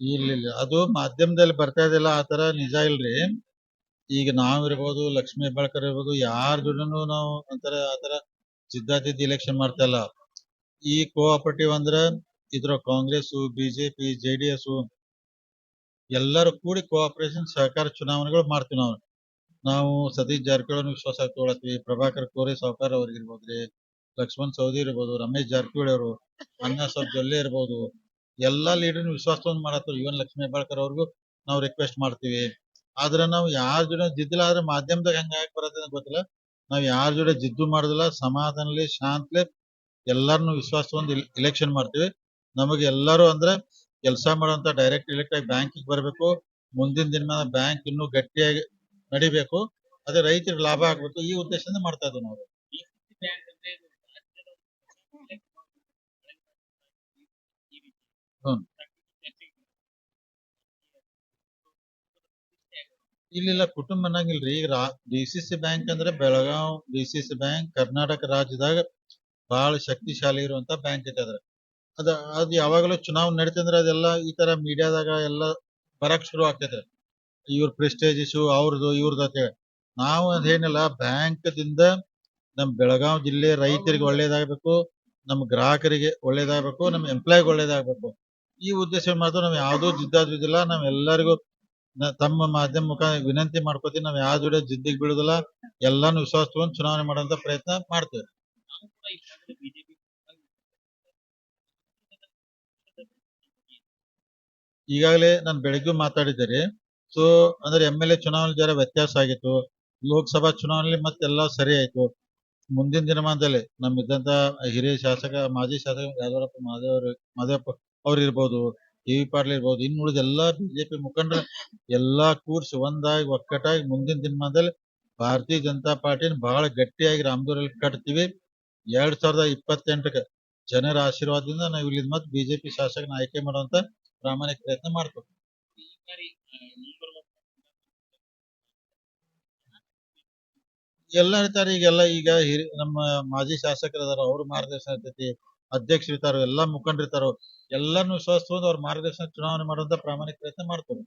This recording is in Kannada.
ಇಲ್ಲ ಇಲ್ಲ. ಅದು ಮಾಧ್ಯಮದಲ್ಲಿ ಬರ್ತಾ ಇದೆಯಲ್ಲ, ಆ ತರ ನಿಜ ಇಲ್ರಿ. ಈಗ ನಾವ್ ಇರ್ಬೋದು, ಲಕ್ಷ್ಮೀ ಹೆಬ್ಬಾಳ್ಕರ್ ಇರ್ಬೋದು, ಯಾರ ಜೋಡಿನೂ ನಾವು ಅಂತರ ಆತರ ಜಿದ್ದಾಜಿದ್ದಿ ಇಲೆಕ್ಷನ್ ಮಾಡ್ತಾ ಈ ಕೋಆಪರೇಟಿವ್ ಅಂದ್ರ ಇದ್ರ ಕಾಂಗ್ರೆಸ್ ಬಿಜೆಪಿ ಜೆಡಿಎಸ್ ಎಲ್ಲರೂ ಕೂಡಿ ಕೋಆಪರೇಷನ್ ಸಹಕಾರ ಚುನಾವಣೆಗಳು ಮಾಡ್ತೀವಿ ನಾವು. ನಾವು ಸತೀಶ್ ಜಾರಕಿಹೊಳಿ ವಿಶ್ವಾಸ ತಗೊಳತ್ವಿ ಪ್ರಭಾಕರ್ ಕೋರೆ ಸಾವ್ಕಾರ್ ಅವ್ರಿಗೆ ರೀ, ಲಕ್ಷ್ಮಣ್ ಸೌದಿ ಇರ್ಬೋದು, ರಮೇಶ್ ಜಾರಕಿಹೊಳಿ ಅವರು, ಅಣ್ಣಾ ಸ್ವಲ್ಪ ಜೊಲ್ಲೆ ಇರ್ಬೋದು, ಎಲ್ಲಾ ಲೀಡರ್ ವಿಶ್ವಾಸ ತಗೊಂಡ್ ಮಾಡತ್ತಾರ. ಇವನ್ ಲಕ್ಷ್ಮೀ ಹೆಬ್ಬಾಳ್ಕರ್ ಅವ್ರಿಗೂ ನಾವು ರಿಕ್ವೆಸ್ಟ್ ಮಾಡ್ತೀವಿ. ಆದ್ರೆ ನಾವು ಯಾರ ಜೊತೆ ಜಿದ್ದಿಲ್ಲ ಆದ್ರೆ ಮಾಧ್ಯಮದಾಗ ಹೆಂಗ ಬರತ್ತೆ ಗೊತ್ತಿಲ್ಲ. ನಾವ್ ಯಾರ ಜೊತೆ ಜಿದ್ದು ಮಾಡುದಿಲ್ಲ, ಸಮಾಧಾನಲಿ, ಶಾಂತ್ಲೆ ಎಲ್ಲಾರನು ವಿಶ್ವಾಸ ತಗೊಂಡ್ ಇಲೆಕ್ಷನ್ ಮಾಡ್ತೀವಿ. ನಮಗೆ ಎಲ್ಲರೂ ಅಂದ್ರೆ ಕೆಲಸ ಮಾಡುವಂತ ಡೈರೆಕ್ಟ್ ಇಲೆಕ್ಟ್ ಆಗಿ ಬ್ಯಾಂಕಿಗೆ ಬರಬೇಕು. ಮುಂದಿನ ದಿನ ಬ್ಯಾಂಕ್ ಇನ್ನೂ ಗಟ್ಟಿಯಾಗಿ ನಡಿಬೇಕು, ಅದೇ ರೈತರಿಗೆ ಲಾಭ ಆಗ್ಬೇಕು, ಈ ಉದ್ದೇಶದಿಂದ ಮಾಡ್ತಾ ಇದ್ದೀವಿ ನಾವು. ಹ್ಮ್. ಚರ್ಚೆಗೆ ಇಲ್ಲ ಇಲ್ಲ ಕುಟುಂಬ ಅನ್ನಂಗಿಲ್ರಿ, ಈಗ ಡಿ ಸಿ ಸಿ ಬ್ಯಾಂಕ್ ಅಂದ್ರೆ Belgaum D C C bank Karnataka ರಾಜ್ಯದಾಗ ಬಹಳ ಶಕ್ತಿಶಾಲಿ ಇರುವಂತ ಬ್ಯಾಂಕ್ ಐತೆ ಅದ್ರ ಅದ, ಅದ್ ಯಾವಾಗಲೂ ಚುನಾವಣೆ ನಡೀತಂದ್ರ ಅದೆಲ್ಲ ಈ ತರ ಮೀಡಿಯಾದಾಗ ಎಲ್ಲ ಬರಕ್ ಶುರು ಆಗ್ತೈತೆ. ಇವ್ರ ಪ್ರೆಸ್ಟೇಜ್ ಇಶ್ಯೂ ಅವ್ರದ್ದು ಇವ್ರದ್ದು ಅಂತ ಹೇಳಿ ನಾವು ಅದೇನಿಲ್ಲ ಬ್ಯಾಂಕ್ದಿಂದ ನಮ್ಮ ನಮ್ ಬೆಳಗಾವ್ ಜಿಲ್ಲೆ ರೈತರಿಗೆ ಒಳ್ಳೇದಾಗಬೇಕು ನಮ್ಮ ಗ್ರಾಹಕರಿಗೆ ಒಳ್ಳೇದಾಗಬೇಕು ನಮ್ಮ ಎಂಪ್ಲಾಯ್ಗೆ ಒಳ್ಳೇದಾಗಬೇಕು. ಈ ಉದ್ದೇಶ ಮಾತ್ರ ನಾವ್ ಯಾವ್ದೂ ಜಿದ್ದಾಜಿದ್ದಿಲ್ಲ ನಾವ್ ಎಲ್ಲರಿಗೂ ತಮ್ಮ ಮಾಧ್ಯಮ ಮುಖ ವಿನಂತಿ ಮಾಡ್ಕೋತೀವಿ, ನಾವ್ ಯಾವ ಜೋಡಿ ಜಿದ್ದಿಗೆ ಬೀಳುದಿಲ್ಲ, ಎಲ್ಲಾನು ವಿಶ್ವಾಸ ತಗೊಂಡು ಚುನಾವಣೆ ಮಾಡುವಂತ ಪ್ರಯತ್ನ ಮಾಡ್ತೇವೆ. ಈಗಾಗಲೇ ನಾನು ಬೆಳಗ್ಗೆ ಮಾತಾಡಿದ್ದೆ ರೀ. ಸೊ ಅಂದ್ರೆ ಎಂ ಎಲ್ ಎ ಚುನಾವಣೆ ಜರ ವ್ಯತ್ಯಾಸ ಆಗಿತ್ತು. ಲೋಕಸಭಾ ಚುನಾವಣೆಯಲ್ಲಿ ಮತ್ತೆಲ್ಲ ಸರಿ ಆಯ್ತು. ಮುಂದಿನ ದಿನಮಾನದಲ್ಲಿ ನಮ್ಮಿದ್ದಂತ ಹಿರಿಯ ಶಾಸಕ, ಮಾಜಿ ಶಾಸಕ ಯಾದವರಪ್ಪ ಮಾದೇವರು, ಮಾದೇವಪ್ಪ ಅವ್ರು ಇರ್ಬೋದು ವಿ ಪಾಟೀಲ್ ಇರ್ಬೋದು, ಇನ್ನು ಉಳಿದ ಎಲ್ಲಾ ಬಿಜೆಪಿ ಮುಖಂಡರು ಎಲ್ಲಾ ಕೂರ್ಸಿ ಒಂದಾಗಿ ಒಕ್ಕಟ್ಟಾಗಿ ಮುಂದಿನ ದಿನಮಾನದಲ್ಲಿ ಭಾರತೀಯ ಜನತಾ ಪಾರ್ಟಿನ ಬಹಳ ಗಟ್ಟಿಯಾಗಿ ರಾಮದೂರಲ್ಲಿ ಕಟ್ತೀವಿ. ಎರಡ್ ಸಾವಿರದ ಇಪ್ಪತ್ತೆಂಟಕ್ಕೆ ಜನರ ಆಶೀರ್ವಾದದಿಂದ ನಾವು ಇಲ್ಲಿ ಮತ್ತೆ ಬಿಜೆಪಿ ಶಾಸಕನ ಆಯ್ಕೆ ಮಾಡುವಂತ ಪ್ರಾಮಾಣಿಕ ಪ್ರಯತ್ನ ಮಾಡ್ತೀವಿ ಈ ಬಾರಿ ಆ, ಮುಂಬರುವ ಎಲ್ಲ ಇರ್ತಾರೆ. ಈಗೆಲ್ಲ ಈಗ ಹಿರಿ, ನಮ್ಮ ಮಾಜಿ ಶಾಸಕರು ಅದಾರ ಅವ್ರ ಮಾರ್ಗದರ್ಶನ ಇರ್ತೈತಿ, ಅಧ್ಯಕ್ಷರು ಎಲ್ಲಾ ಮುಖಂಡರು ಇರ್ತಾರ, ಎಲ್ಲಾನು ತಗೊಂಡು ಅವ್ರ ಮಾರ್ಗದರ್ಶನ ಚುನಾವಣೆ ಮಾಡುವಂತ ಪ್ರಾಮಾಣಿಕ ಪ್ರಯತ್ನ ಮಾಡ್ತಾರೆ.